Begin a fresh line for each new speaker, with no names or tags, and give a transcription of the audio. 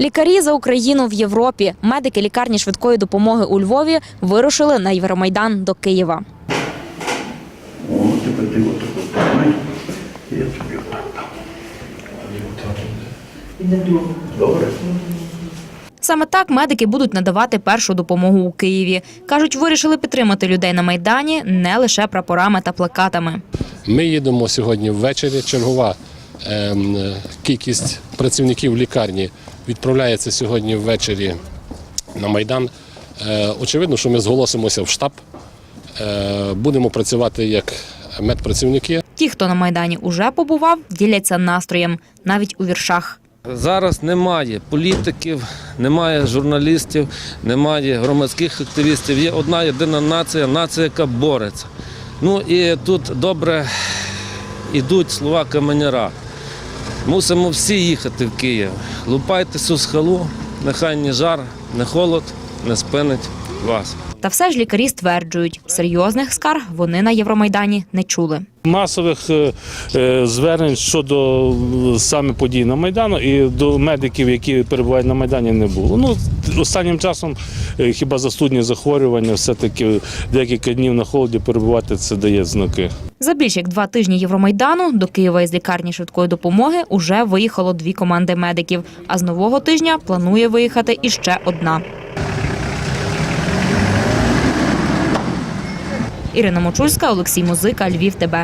Лікарі за Україну в Європі. Медики лікарні швидкої допомоги у Львові вирушили на Євромайдан до Києва.
Добре?
Саме так медики будуть надавати першу допомогу у Києві. кажуть, вирішили підтримати людей на майдані не лише прапорами та плакатами.
Ми їдемо сьогодні ввечері. Чергова ем, кількість працівників лікарні відправляється сьогодні ввечері на Майдан. Е, Очевидно, що ми зголосимося в штаб. Е, Будемо працювати як медпрацівники.
Ті, хто на майдані уже побував, діляться настроєм навіть у віршах.
Зараз немає політиків, немає журналістів, немає громадських активістів. Є одна єдина нація, нація, яка бореться. Ну і тут добре йдуть слова каменяра. Мусимо всі їхати в Київ. Лупайте сусхалу, нехай ні жар, ні холод не спинить вас.
Та все ж лікарі стверджують, серйозних скарг вони на Євромайдані не чули.
Масових е, е, звернень щодо е, саме подій на Майдану і до медиків, які перебувають на Майдані, не було. Ну, останнім часом хіба застудні захворювання, все-таки декілька днів на холоді перебувати це дає знаки.
За більш як два тижні Євромайдану до Києва із лікарні швидкої допомоги уже виїхало дві команди медиків. А з нового тижня планує виїхати іще одна. Ірина Мочульська, Олексій Музика, Львів. ТБ.